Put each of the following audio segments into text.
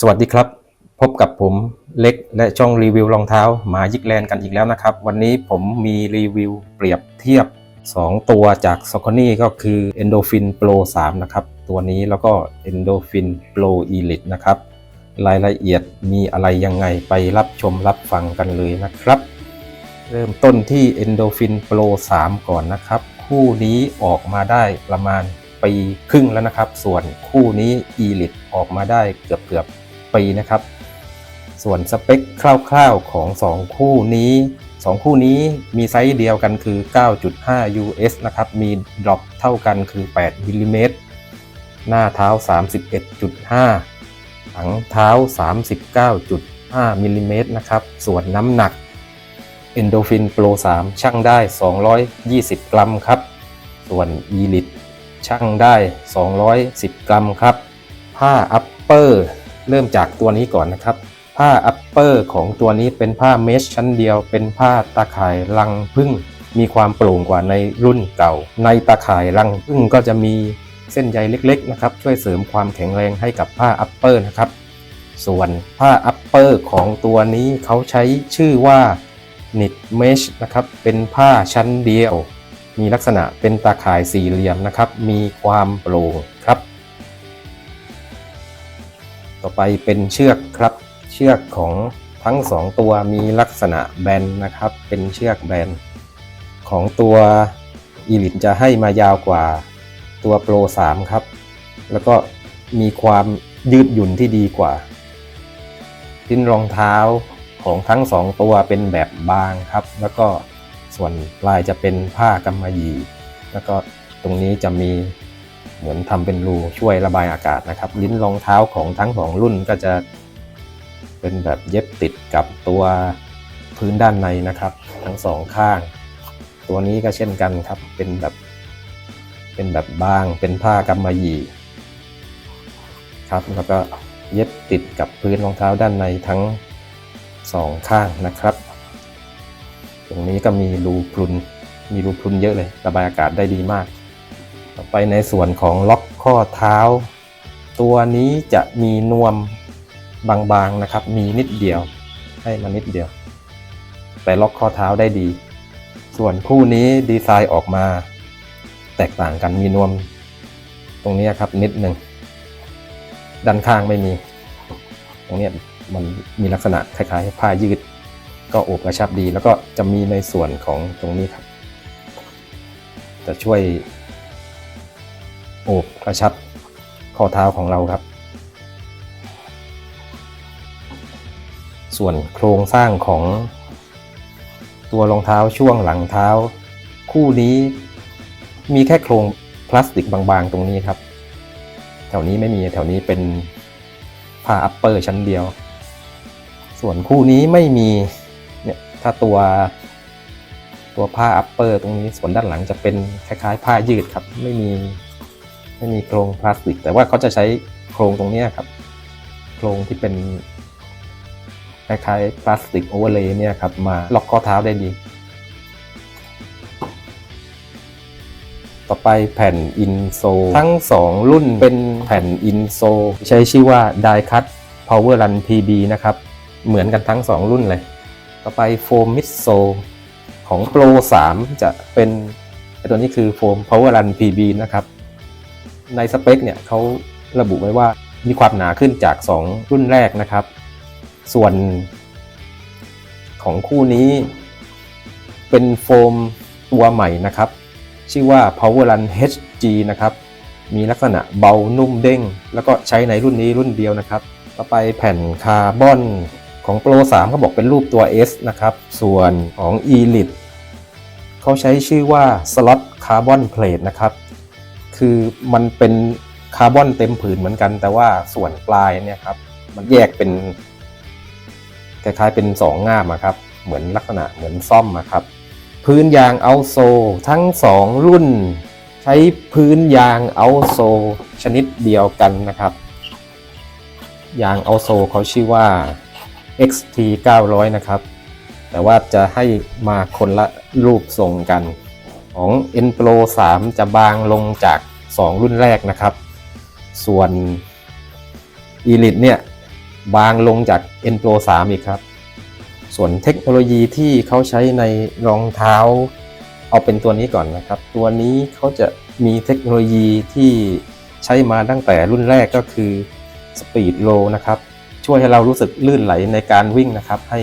สวัสดีครับ พบกับผมเล็กและช่องรีวิวรองเท้าหมายิกแลนด์กันอีกแล้วนะครับ วันนี้ผมมีรีวิวเปรียบเทียบ 2 ตัวจาก s o c o n y ก็คือ Endorphin Pro 3 นะครับ ตัวนี้แล้วก็ Endorphin Pro Elite นะครับ รายละเอียดมีอะไรยังไงไปรับชมรับฟังกันเลยนะครับ เริ่มต้นที่ Endorphin Pro 3 ก่อนนะครับ คู่นี้ออกมาได้ประมาณปีครึ่งแล้วนะครับ ส่วนคู่นี้ Elite ออกมาได้เกือบเกือบ ปีนะครับ ส่วนสเปคคร่าวๆของ 2 คู่นี้ 2 คู่นี้มีไซส์เดียวกันคือ 9.5 US นะครับ มีดรอปเท่ากันคือ 8มิลลิเมตรหน้าเท้า 31.5 หลังเท้า 39.5มิลลิเมตรนะครับ ส่วนน้ำหนัก Endorphin Pro 3 ชั่งได้ 220 กรัมครับ ส่วน Elite ชั่งได้ 210 กรัมครับ ผ้า Upper เริ่ เริ่มจากตัวนี้ก่อนนะครับ ผ้า Upper ของตัวนี้เป็นผ้าเมชชั้นเดียว เป็นผ้าตาข่ายรังผึ้งมีความโปร่งกว่าในรุ่นเก่า ในตาข่ายรังผึ้งก็จะมีเส้นใยเล็กๆนะครับ ช่วยเสริมความแข็งแรงให้กับผ้า Upper นะครับ ส่วนผ้า Upper ของตัวนี้เขาใช้ชื่อว่า Knit Mesh นะครับ เป็นผ้าชั้นเดียว มีลักษณะเป็นตาข่ายสี่เหลี่ยมนะครับ มีความโปร่ง ต่อไปเป็นเชือกครับ เชือกของทั้งสองตัวมีลักษณะแบนนะครับ เป็นเชือกแบน ของตัวอีลิ e จะให้มายาวกว่าตัวโปร 3 ครับ แล้วก็มีความยืดหยุ่นที่ดีกว่าทิ้นรองเท้าของทั้งสองตัวเป็นแบบบางครับ แล้วก็ส่วนปลายจะเป็นผ้ากำมะหยี่ แล้วก็ตรงนี้จะมี เหมือนทำเป็นรูช่วยระบายอากาศนะครับ ลิ้นรองเท้าของทั้งสองรุ่นก็จะเป็นแบบเย็บติดกับตัวพื้นด้านในนะครับ ทั้งสองข้าง ตัวนี้ก็เช่นกันครับเป็นแบบเป็นแบบบางเป็นผ้ากำมะหยี่ครับแล้วก็เย็บติดกับพื้นรองเท้าด้านในทั้งสองข้างนะครับ ตรงนี้ก็มีรูพรุนมีรูพรุนเยอะเลย ระบายอากาศได้ดีมาก ต่อไปในส่วนของล็อกข้อเท้า ตัวนี้จะมีนวมบางๆนะครับ มีนิดเดียว ให้มานิดเดียว แต่ล็อกข้อเท้าได้ดี ส่วนคู่นี้ดีไซน์ออกมา แตกต่างกันมีนวม ตรงนี้ครับนิดหนึ่งด้านข้างไม่มี ตรงนี้มันมีลักษณะคล้ายๆ ผ้ายืด ก็โอบกระชับดี แล้วก็จะมีในส่วนของตรงนี้ครับ จะช่วย โอบกระชับข้อเท้าของเราครับ ส่วนโครงสร้างของ ตัวรองเท้าช่วงหลังเท้า คู่นี้มีแค่โครงพลาสติกบางๆ ตรงนี้ครับ แถวนี้ไม่มีแถวนี้เป็นผ้าอัปเปอร์ชั้นเดียว ส่วนคู่นี้ไม่มีเนี่ยถ้าตัวตัวผ้าอัปเปอร์ตรงนี้ส่วนด้านหลังจะเป็นคล้ายๆ ผ้ายืดครับ ไม่มี ไม่มีโครงพลาสติก แต่ว่าเขาจะใช้โครงตรงนี้ครับ โครงที่เป็นคล้ายๆพลาสติกโอเวอร์เลย์เนี่ยครับ มาล็อกข้อเท้าได้ดี ต่อไปแผ่นอินโซทั้ง 2 รุ่นเป็นแผ่นอินโซใช้ชื่อว่า Die Cut Power Run PB นะครับ เหมือนกันทั้ง 2 รุ่นเลย ต่อไปโฟมมิดโซของ Pro 3 จะเป็นไอตัวนี้คือโฟม Power Run PB นะครับ ในสเปคเนี่ยเขาระบุไว้ว่ามีความหนาขึ้นจาก 2 รุ่นแรกนะครับ ส่วนของคู่นี้เป็นโฟมตัวใหม่นะครับ ชื่อว่า Power Run HG นะครับ มีลักษณะเบานุ่มเด้ง แล้วก็ใช้ในรุ่นนี้รุ่นเดียวนะครับ ต่อไปแผ่นคาร์บอนของ Pro 3เขาบอกเป็นรูปตัว S นะครับ ส่วนของ Elite เขาใช้ชื่อว่า Slot Carbon Plate นะครับ คือมันเป็นคาร์บอนเต็มผืนเหมือนกัน แต่ว่าส่วนปลายเนี่ยครับ มันแยกเป็นคล้ายๆเป็นสองง่ามครับ เหมือนลักษณะเหมือนซ่อมอะครับ พื้นยางเอาโซ ทั้ง2รุ่น ใช้พื้นยางเอาโซ ชนิดเดียวกันนะครับ ยางเอาโซเขาชื่อว่า XT 900 นะครับ แต่ว่าจะให้มาคนละรูปทรงกัน ของ N Pro 3 จะบางลงจาก 2 รุ่นแรกนะครับ ส่วน Elite เนี่ยบางลงจาก N Pro 3 อีกครับ ส่วนเทคโนโลยีที่เขาใช้ในรองเท้า เอาเป็นตัวนี้ก่อนนะครับ ตัวนี้เขาจะมีเทคโนโลยีที่ใช้มาตั้งแต่รุ่นแรกก็คือ Speed Low นะครับ ช่วยให้เรารู้สึกลื่นไหลในการวิ่งนะครับ ให้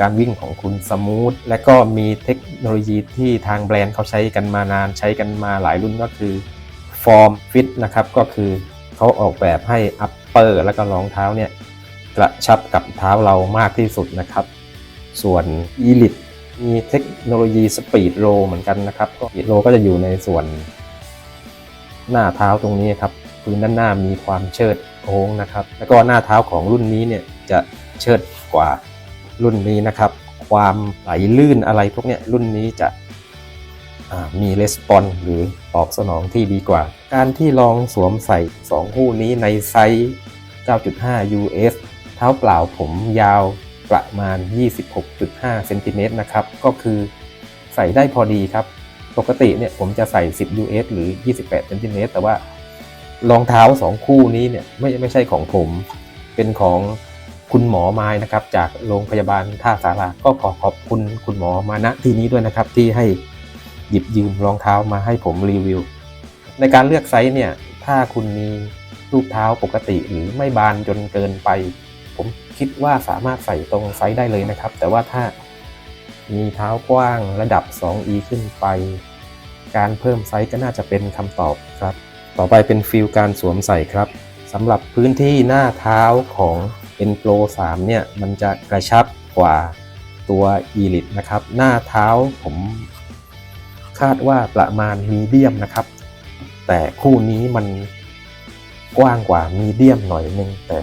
การวิ่งของคุณสมูทและก็มีเทคโนโลยีที่ทางแบรนด์เขาใช้กันมานานใช้กันมาหลายรุ่นก็คือ Form Fit นะครับก็คือเขาออกแบบให้ upper แล้วก็รองเท้าเนี่ยกระชับกับเท้าเรามากที่สุดนะครับ ส่วน Elite มีเทคโนโลยี Speed Low เหมือนกันนะครับก็ Speed Low ก็จะอยู่ในส่วน หน้าเท้าตรงนี้ครับพื้นด้านหน้ามีความเชิดโค้งนะครับ แล้วก็หน้าเท้าของรุ่นนี้เนี่ยจะเชิดกว่า รุ่นนี้นะครับ ความไหลลื่นอะไรพวกเนี้ยรุ่นนี้จะมีレスปอนหรือตอบสนองที่ดีกว่า การที่ลองสวมใส่ 2 คู่นี้ในไซส์ 9.5 US เท้าเปล่าผมยาวประมาณ 26.5เซนติเมตรนะครับ ก็คือใส่ได้พอดีครับ ปกติเนี่ยผมจะใส่ 10 US หรือ 28เซนติเมตรแต่ว่ารองเท้า 2 คู่นี้เนี่ยไม่ไม่ใช่ของผม เป็นของ คุณหมอไม้นะครับ จากโรงพยาบาลท่าสาราก็ขอขอบคุณคุณหมอมาณที่นี้ด้วยนะครับ ที่ให้หยิบยืมรองเท้ามาให้ผมรีวิว ในการเลือกไซส์เนี่ยถ้าคุณมีรูปเท้าปกติหรือไม่บานจนเกินไป ผมคิดว่าสามารถใส่ตรงไซส์ได้เลยนะครับ แต่ว่าถ้ามีเท้ากว้างระดับ 2e ขึ้นไป การเพิ่มไซส์ก็น่าจะเป็นคำตอบครับ ต่อไปเป็นฟิลการสวมใส่ครับสำหรับพื้นที่หน้าเท้าของ N Pro 3เนี่ยมันจะกระชับกว่าตัว Elite นะครับ หน้าเท้าผมคาดว่าประมาณมีเดียมนะครับ แต่คู่นี้มันกว้างกว่ามีเดียมหน่อยนึง แต่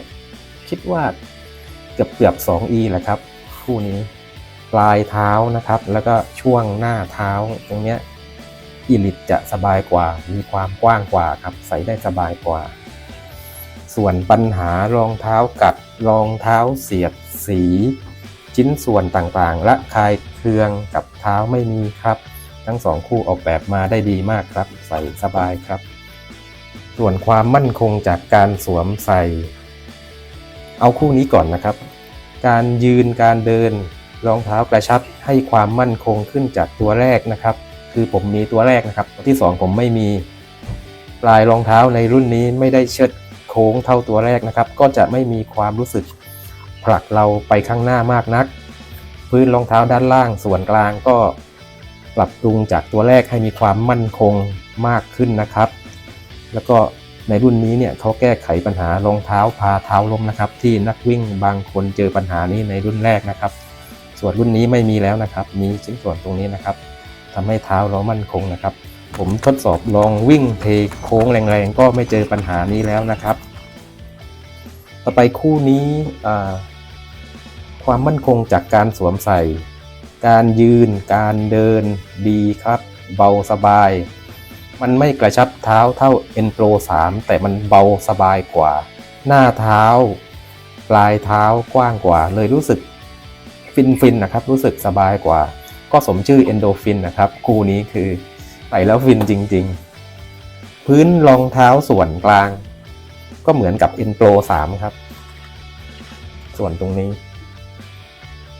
คิดว่าเกือบเกือบ 2e แหละครับ คู่นี้ปลายเท้านะครับ แล้วก็ช่วงหน้าเท้าตรงเนี้ยอีลิตจะสบายกว่า มีความกว้างกว่าครับ ใส่ได้สบายกว่า ส่วนปัญหารองเท้ากัด รองเท้าเสียดสี ชิ้นส่วนต่างๆ และคายเคืองกับเท้าไม่มีครับ ทั้งสองคู่ออกแบบมาได้ดีมากครับ ใส่สบายครับ ส่วนความมั่นคงจากการสวมใส่ เอาคู่นี้ก่อนนะครับ การยืนการเดินรองเท้ากระชับให้ความมั่นคงขึ้นจากตัวแรกนะครับ คือผมมีตัวแรกนะครับ ตัวที่ 2 ผมไม่มี ปลายรองเท้าในรุ่นนี้ไม่ได้เชิด ค้งเท่าตัวแรกนะครับ ก็จะไม่มีความรู้สึกผลักเราไปข้างหน้ามากนัก พื้นรองเท้าด้านล่างส่วนกลางก็ปรับปรุงจากตัวแรกให้มีความมั่นคงมากขึ้นนะครับ แล้วก็ในรุ่นนี้เนี่ยเขาแก้ไขปัญหารองเท้าพาเท้าล้มนะครับ ที่นักวิ่งบางคนเจอปัญหานี้ในรุ่นแรกนะครับ ส่วนรุ่นนี้ไม่มีแล้วนะครับ มีชิ้นส่วนตรงนี้นะครับทำให้เท้าเรามั่นคงนะครับ ผมทดสอบลองวิ่งเทโค้งแรงๆก็ไม่เจอปัญหานี้แล้วนะครับ ต่อไปคู่นี้ความมั่นคงจากการสวมใส่ การยืน การเดินดีครับ เบาสบาย มันไม่กระชับเท้าเท่า N Pro 3แต่มันเบาสบายกว่า หน้าเท้า ปลายเท้ากว้างกว่า เลยรู้สึกฟินๆนะครับ รู้สึกสบายกว่า ก็สมชื่อ Endorphin นะครับ คู่นี้คือ ส่แล้วฟินจริง ๆ พื้นรองเท้าส่วนกลาง ก็เหมือนกับ N Pro 3 ครับ ส่วนตรงนี้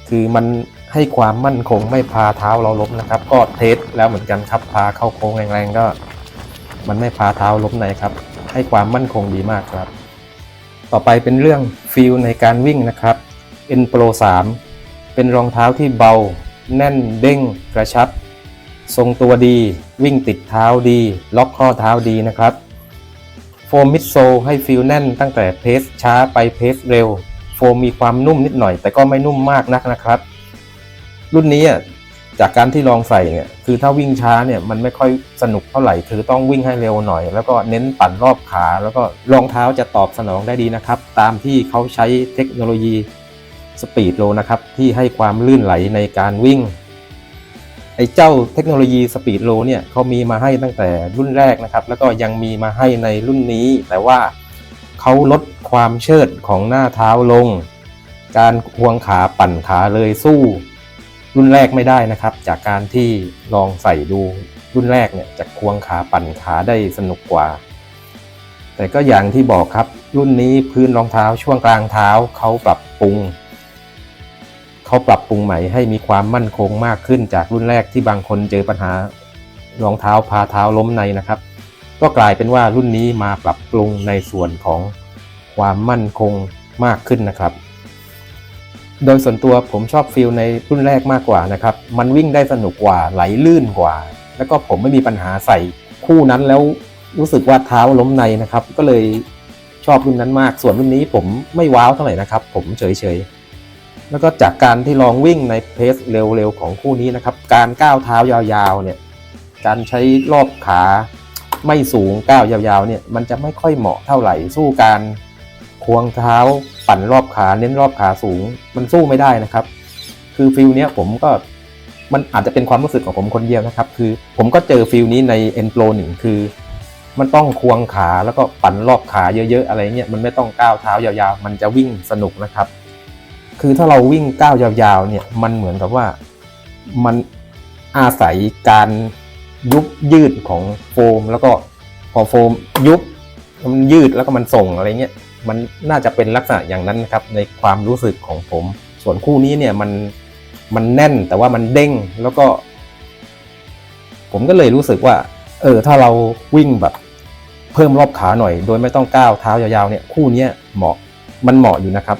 คือมันให้ความมั่นคงไม่พาเท้าเราล้มนะครับ ก็เทสแล้วเหมือนกันครับพาเข้าโค้งแรงๆก็ มันไม่พาเท้าล้มในครับ ให้ความมั่นคงดีมากครับ ต่อไปเป็นเรื่องฟิลในการวิ่งนะครับ N Pro 3 เป็นรองเท้าที่เบา แน่นเด้งกระชับ ทรงตัวดี วิ่งติดเท้าดี ล็อกข้อเท้าดีนะครับ โฟมมิดโซให้ฟิลแน่นตั้งแต่เพสช้าไปเพสเร็ว โฟมมีความนุ่มนิดหน่อย แต่ก็ไม่นุ่มมากนักนะครับ รุ่นนี้จากการที่ลองใส่เนี่ยคือถ้าวิ่งช้าเนี่ยมันไม่ค่อยสนุกเท่าไหร่ คือต้องวิ่งให้เร็วหน่อย แล้วก็เน้นปั่นรอบขา แล้วก็รองเท้าจะตอบสนองได้ดีนะครับ ตามที่เขาใช้เทคโนโลยีสปีดโลนะครับ ที่ให้ความลื่นไหลในการวิ่ง ไอ้เจ้าเทคโนโลยีสปีดโลเนี่ยเขามีมาให้ตั้งแต่รุ่นแรกนะครับ แล้วก็ยังมีมาให้ในรุ่นนี้ แต่ว่าเขาลดความเชิดของหน้าเท้าลง การควงขาปั่นขาเลยสู้รุ่นแรกไม่ได้นะครับ จากการที่ลองใส่ดูรุ่นแรกเนี่ยจะควงขาปั่นขาได้สนุกกว่า แต่ก็อย่างที่บอกครับ รุ่นนี้พื้นรองเท้าช่วงกลางเท้าเขาปรับปรุง เขาปรับปรุงใหม่ให้มีความมั่นคงมากขึ้นจากรุ่นแรกที่บางคนเจอปัญหารองเท้าพาเท้าล้มในนะครับ ก็กลายเป็นว่ารุ่นนี้มาปรับปรุงในส่วนของความมั่นคงมากขึ้นนะครับ โดยส่วนตัวผมชอบฟีลในรุ่นแรกมากกว่านะครับ มันวิ่งได้สนุกกว่าไหลลื่นกว่า แล้วก็ผมไม่มีปัญหาใส่คู่นั้นแล้วรู้สึกว่าเท้าล้มในนะครับ ก็เลยชอบรุ่นนั้นมาก ส่วนรุ่นนี้ผมไม่ว้าวเท่าไหร่นะครับ ผมเฉยๆ แล้วก็จากการที่ลองวิ่งในเพสเร็วๆของคู่นี้นะครับ การก้าวเท้ายาวๆเนี่ยการใช้รอบขาไม่สูงก้าวยาวๆเนี่ยมันจะไม่ค่อยเหมาะเท่าไหร่สู้การควงเท้าปั่นรอบขาเน้นรอบขาสูง มันสู้ไม่ได้นะครับ คือฟิลเนี้ยผมก็มันอาจจะเป็นความรู้สึกของผมคนเดียวนะครับ คือผมก็เจอฟิลนี้ใน N Pro 1คือ มันต้องควงขาแล้วก็ปั่นรอบขาเยอะๆ อะไรเงี้ยมันไม่ต้องก้าวเท้ายาวๆ มันจะวิ่งสนุกนะครับ คือถ้าเราวิ่งก้าวยาวๆเนี่ยมันเหมือนกับว่ามันอาศัยการยุบยืดของโฟม แล้วก็พอโฟมยุบมันยืดแล้วก็มันส่งอะไรเงี้ยมันน่าจะเป็นลักษณะอย่างนั้นนะครับในความรู้สึกของผม ส่วนคู่นี้เนี่ยมันมันแน่นแต่ว่ามันเด้งแล้วก็ ผมก็เลยรู้สึกว่า เออถ้าเราวิ่งแบบ เพิ่มรอบขาหน่อย โดยไม่ต้องก้าวเท้ายาวๆเนี่ยคู่นี้เหมาะมันเหมาะอยู่นะครับ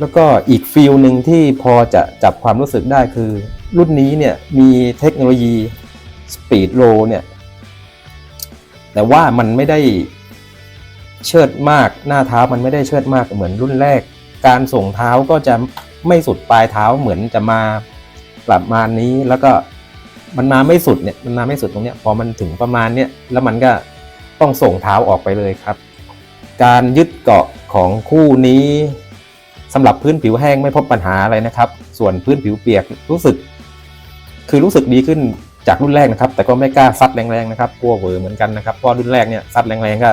แล้วก็อีกฟิลหนึ่งที่พอจะจับความรู้สึกได้คือ รุ่นนี้เนี่ยมีเทคโนโลยี Speed Roll เนี่ยแต่ว่ามันไม่ได้เชิดมากหน้าเท้ามันไม่ได้เชิดมากเหมือนรุ่นแรก การส่งเท้าก็จะไม่สุดปลายเท้าเหมือนจะมาประมาณนี้แล้วก็มันมาไม่สุดเนี่ยมันมาไม่สุดตรงเนี้ยพอมันถึงประมาณเนี้ยแล้วมันก็ต้องส่งเท้าออกไปเลยครับ การยึดเกาะของคู่นี้ สำหรับพื้นผิวแห้งไม่พบปัญหาอะไรนะครับ ส่วนพื้นผิวเปียกรู้สึก คือรู้สึกดีขึ้นจากรุ่นแรกนะครับ แต่ก็ไม่กล้าซัดแรงๆนะครับกลัวเหวอเหมือนกันนะครับเพราะรุ่นแรกเนี่ยซัดแรงๆก็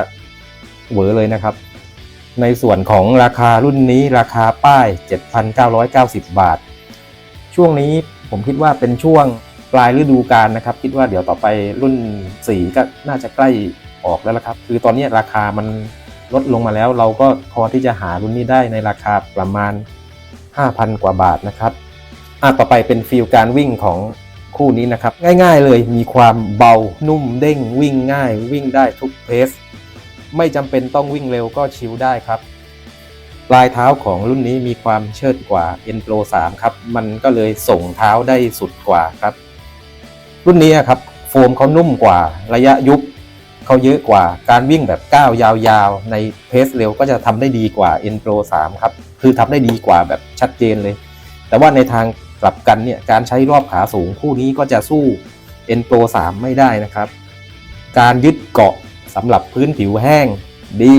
เหวอเลยนะครับ ในส่วนของราคารุ่นนี้ราคาป้าย 7,990 บาท ช่วงนี้ผมคิดว่าเป็นช่วงปลายฤดูกาลนะครับ คิดว่าเดี๋ยวต่อไปรุ่น 4 ก็น่าจะใกล้ออกแล้วละครับ คือตอนนี้ราคามัน ลดลงมาแล้วเราก็พอที่จะหารุ่นนี้ได้ในราคาประมาณ 5,000 กว่าบาทนะครับอะต่อไปเป็นฟิลการวิ่งของคู่นี้นะครับง่าย ๆ เลยมีความเบานุ่มเด้งวิ่งง่าย วิ่งได้ทุกเพสไม่จำเป็นต้องวิ่งเร็วก็ชิลได้ครับปลายเท้าของรุ่นนี้มีความเชิดกว่า N Pro 3 ครับ มันก็เลยส่งเท้าได้สุดกว่าครับ รุ่นนี้ครับ โฟมเขานุ่มกว่าระยะยุบ เขาเยอะกว่าการวิ่งแบบก้าวยาวๆ ในเพสเร็วก็จะทำได้ดีกว่า N Pro 3 ครับ คือทำได้ดีกว่าแบบชัดเจนเลย แต่ว่าในทางกลับกันเนี่ยการใช้รอบขาสูงคู่นี้ก็จะสู้ N Pro 3 ไม่ได้นะครับ การยึดเกาะสำหรับพื้นผิวแห้งดี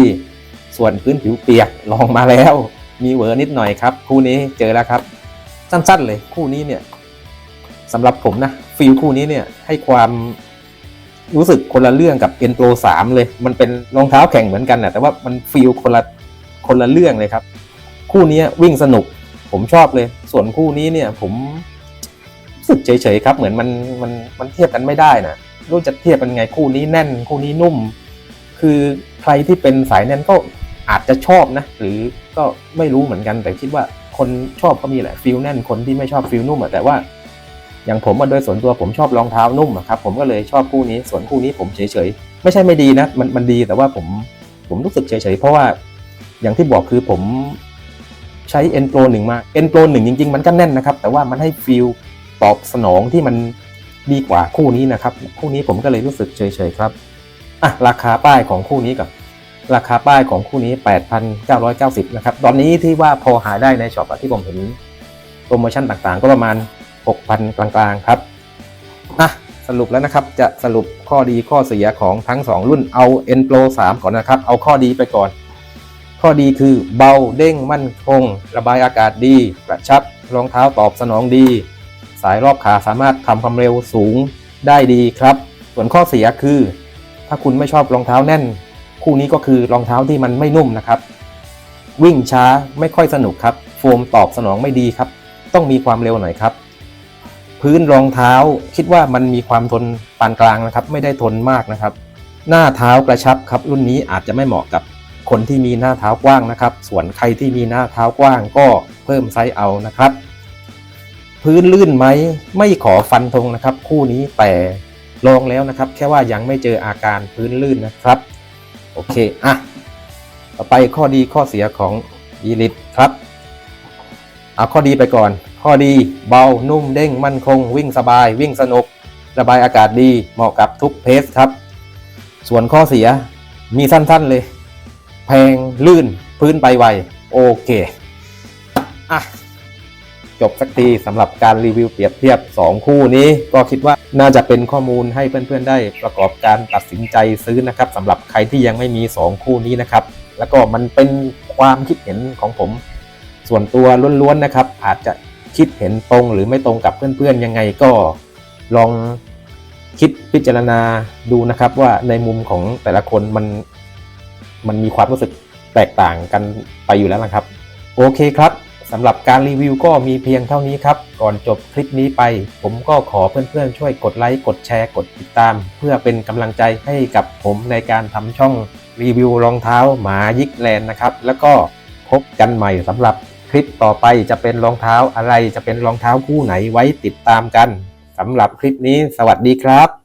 ส่วนพื้นผิวเปียกลองมาแล้ว มีเหวอนิดหน่อยครับ คู่นี้เจอแล้วครับ สั้นๆเลยคู่นี้เนี่ยสำหรับผมนะฟิลคู่นี้เนี่ยให้ความ รู้สึกคนละเรื่องกับ N Pro 3เลย มันเป็นรองเท้าแข่งเหมือนกันนะแต่ว่ามันฟิลคนละคนละเรื่องเลยครับ คู่นี้วิ่งสนุกผมชอบเลย ส่วนคู่นี้เนี่ยผมรู้สึกเฉยๆครับ เหมือนมันมันมันเทียบกันไม่ได้นะรู้จะเทียบกันไงคู่นี้แน่น คู่นี้นุ่ม คือใครที่เป็นสายแน่นก็อาจจะชอบนะ หรือก็ไม่รู้เหมือนกันแต่คิดว่าคนชอบก็มีแหละฟิลแน่นคนที่ไม่ชอบฟิลนุ่มอะแต่ว่า อย่างผมอะโดยส่วนตัวผมชอบรองเท้านุ่มอะครับผมก็เลยชอบคู่นี้ส่วนคู่นี้ผมเฉยๆไม่ใช่ไม่ดีนะมันมันดีแต่ว่าผมผมรู้สึกเฉยๆเพราะว่าอย่างที่บอกคือผมใช้ N Pro 1มา N Pro 1จริง ๆ มันก็แน่นนะครับ แต่ว่ามันให้ฟิลตอบสนองที่มันดีกว่าคู่นี้นะครับ คู่นี้ผมก็เลยรู้สึกเฉยๆครับอะราคาป้ายของคู่นี้กับราคาป้ายของคู่นี้ 8,990 นะครับ ตอนนี้ที่ว่าพอหาได้ในช็อปที่ผมเห็นโปรโมชั่นต่างๆ ก็ประมาณ 6,000 กลางๆครับอะสรุปแล้วนะครับจะสรุปข้อดีข้อเสียของทั้ง 2 รุ่นเอา N Pro 3 ก่อนนะครับ เอาข้อดีไปก่อน ข้อดีคือเบาเด้งมั่นคง ระบายอากาศดี กระชับรองเท้าตอบสนองดี สายรอบขาสามารถทำความเร็วสูงได้ดีครับ ส่วนข้อเสียคือ ถ้าคุณไม่ชอบรองเท้าแน่น คู่นี้ก็คือรองเท้าที่มันไม่นุ่มนะครับ วิ่งช้าไม่ค่อยสนุกครับ โฟมตอบสนองไม่ดีครับ ต้องมีความเร็วหน่อยครับ พื้นรองเท้าคิดว่ามันมีความทนปานกลางนะครับ ไม่ได้ทนมากนะครับ หน้าเท้ากระชับครับ รุ่นนี้อาจจะไม่เหมาะกับคนที่มีหน้าเท้ากว้างนะครับ ส่วนใครที่มีหน้าเท้ากว้างก็เพิ่มไซส์เอานะครับ พื้นลื่นไหมไม่ขอฟันธงนะครับ คู่นี้แต่ลองแล้วนะครับ แค่ว่ายังไม่เจออาการพื้นลื่นนะครับ โอเคอะต่อไปข้อดีข้อเสียของอีลิทครับ เอาข้อดีไปก่อน ข้อดีเบานุ่มเด้งมั่นคง วิ่งสบาย วิ่งสนุก ระบายอากาศดีเหมาะกับทุกเพสครับ ส่วนข้อเสียมีสั้นๆเลย แพงลื่นพื้นไปไวโอเคอะจบสักทีสำหรับการรีวิวเปรียบเทียบ 2 คู่นี้ ก็คิดว่าน่าจะเป็นข้อมูลให้เพื่อนๆได้ประกอบการตัดสินใจซื้อนะครับสำหรับใครที่ยังไม่มี 2 คู่นี้นะครับ แล้วก็มันเป็นความคิดเห็นของผม ส่วนตัวล้วนๆนะครับ อาจจะคิดเห็นตรงหรือไม่ตรงกับเพื่อนๆยังไงก็ลองคิดพิจารณาดูนะครับ ว่าในมุมของแต่ละคนมันมันมีความรู้สึกแตกต่างกันไปอยู่แล้วนะครับ โอเคครับสำหรับการรีวิวก็มีเพียงเท่านี้ครับ ก่อนจบคลิปนี้ไป ผมก็ขอเพื่อนๆ ช่วยกดไลค์ กดแชร์ กดติดตาม เพื่อเป็นกำลังใจให้กับผมในการทำช่องรีวิวรองเท้าหมายิกแลนด์นะครับ แล้วก็พบกันใหม่สำหรับ คลิปต่อไปจะเป็นรองเท้าอะไรจะเป็นรองเท้าคู่ไหนไว้ติดตามกันสำหรับคลิปนี้สวัสดีครับ